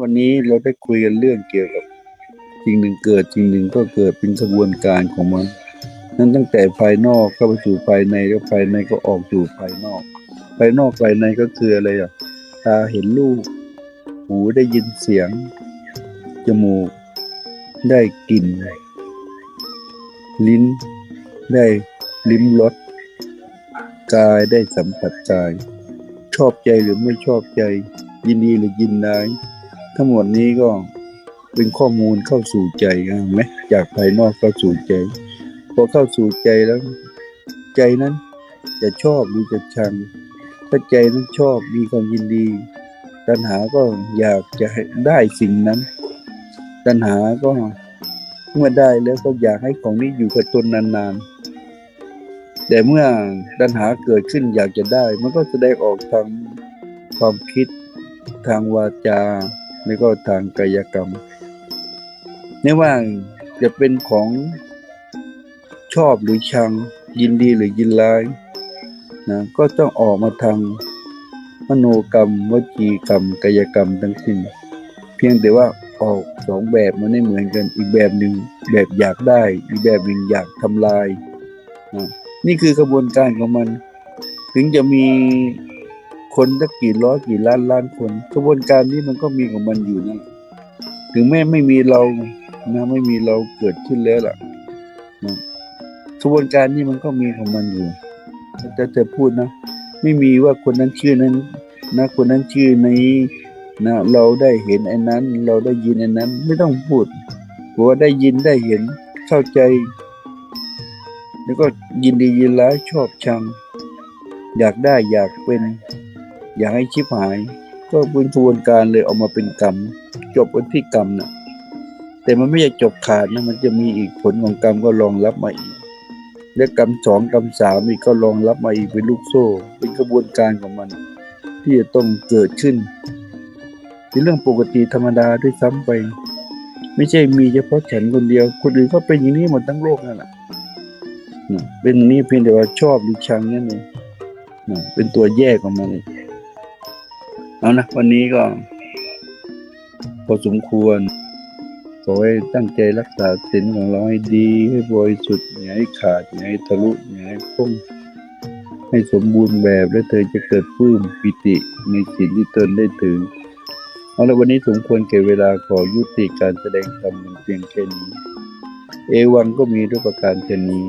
วันนี้เราได้คุยกันเรื่องเกี่ยวกับสิ่งหนึ่งเกิดสิ่งหนึ่งก็เกิดเป็นกระบวนการของมัน นั้นตั้งแต่ภายนอกเข้าไปสู่ภายในแล้วภายในก็ออกสู่ภายนอก ภายนอกภายในก็คืออะไรอะตาเห็นรูปหูได้ยินเสียง จมูก ได้กลิ่นลิ้น ได้ลิ้มรสกายได้สัมผัสกาย ชอบใจหรือไม่ชอบใจ ยินดีหรือยินร้าย ทั้งหมดนี้ก็เป็นข้อมูลเข้าสู่ใจไหมจากภายนอกเข้าสู่ใจพอเข้าสู่ใจแล้ว ใจนั้นจะชอบหรือจะชัง ถ้าใจนั้นชอบมีความยินดี ตัณหาก็อยากจะได้สิ่งนั้น ตัณหาก็เมื่อได้แล้วก็อยากให้ของนี้อยู่กับตนนานๆ แต่เมื่อตัณหาเกิดขึ้นอยากจะได้ มันก็แสดงออกทางความคิดทางวาจา แล้วก็ทางกายกรรมไม่ว่าจะเป็นของชอบหรือชัง ยินดีหรือยินร้ายนะก็ต้องออกมาทางมโนกรรมวจีกรรม กายกรรมทั้งสิ้น เพียงแต่ว่าออกสองแบบมันไม่เหมือนกันอีกแบบหนึ่งแบบอยากได้ อีกแบบหนึ่งอยากทำลายนะนี่คือกระบวนการของมัน ถึงจะมี คนสักกี่ร้อยกี่ล้านล้านคนกระบวนการนี้มันก็มีของมันอยู่นั่นถึงแม้ไม่มีเรานะไม่มีเราเกิดขึ้นแล้วล่ะนะกระบวนการนี้มันก็มีของมันอยู่จะจะพูดนะไม่มีว่าคนนั้นชื่อนั้น นะคนนั้นชื่อนี้นะเราได้เห็นไอ้นั้น เราได้ยินไอ้นั้น ไม่ต้องพูดเพราะว่าได้ยินได้เห็นเข้าใจ แล้วก็ยินดียินร้ายชอบชัง อยากได้อยากเป็น อยากให้ชิบหาย ก็เป็นกระบวนการเลยออกมาเป็นกรรม จบกันที่กรรมนะแต่มันไม่ใช่จบขาดนะมันจะมีอีกผลของกรรมก็รองรับมาอีก และกรรมสองกรรมสามอีกก็รองรับมาอีกเป็นลูกโซ่ เป็นกระบวนการของมัน ที่จะต้องเกิดขึ้นเป็นเรื่องปกติธรรมดาด้วยซ้ำไป ไม่ใช่มีเฉพาะฉันคนเดียว คนอื่นก็เป็นอย่างนี้หมดทั้งโลกนั่นแหละเป็นนี้เพียงแต่ว่าชอบหรือชังนั่นเองเป็นตัวแยกออกมาเลย เอานะวันนี้ก็ พอสมควรขอให้ตั้งใจรักษาศีลของเราให้ดีให้บริสุทธิ์อย่าให้ขาดอย่าให้ทะลุอย่าให้พุ่งให้สมบูรณ์แบบและเธอจะเกิดปลื้มปิติในสิ่งที่ตนได้ถึงเอาละวันนี้สมควรเก็บเวลาขอยุติการแสดงธรรมเพียงแค่นี้ เอวังก็มีด้วยประการชนี้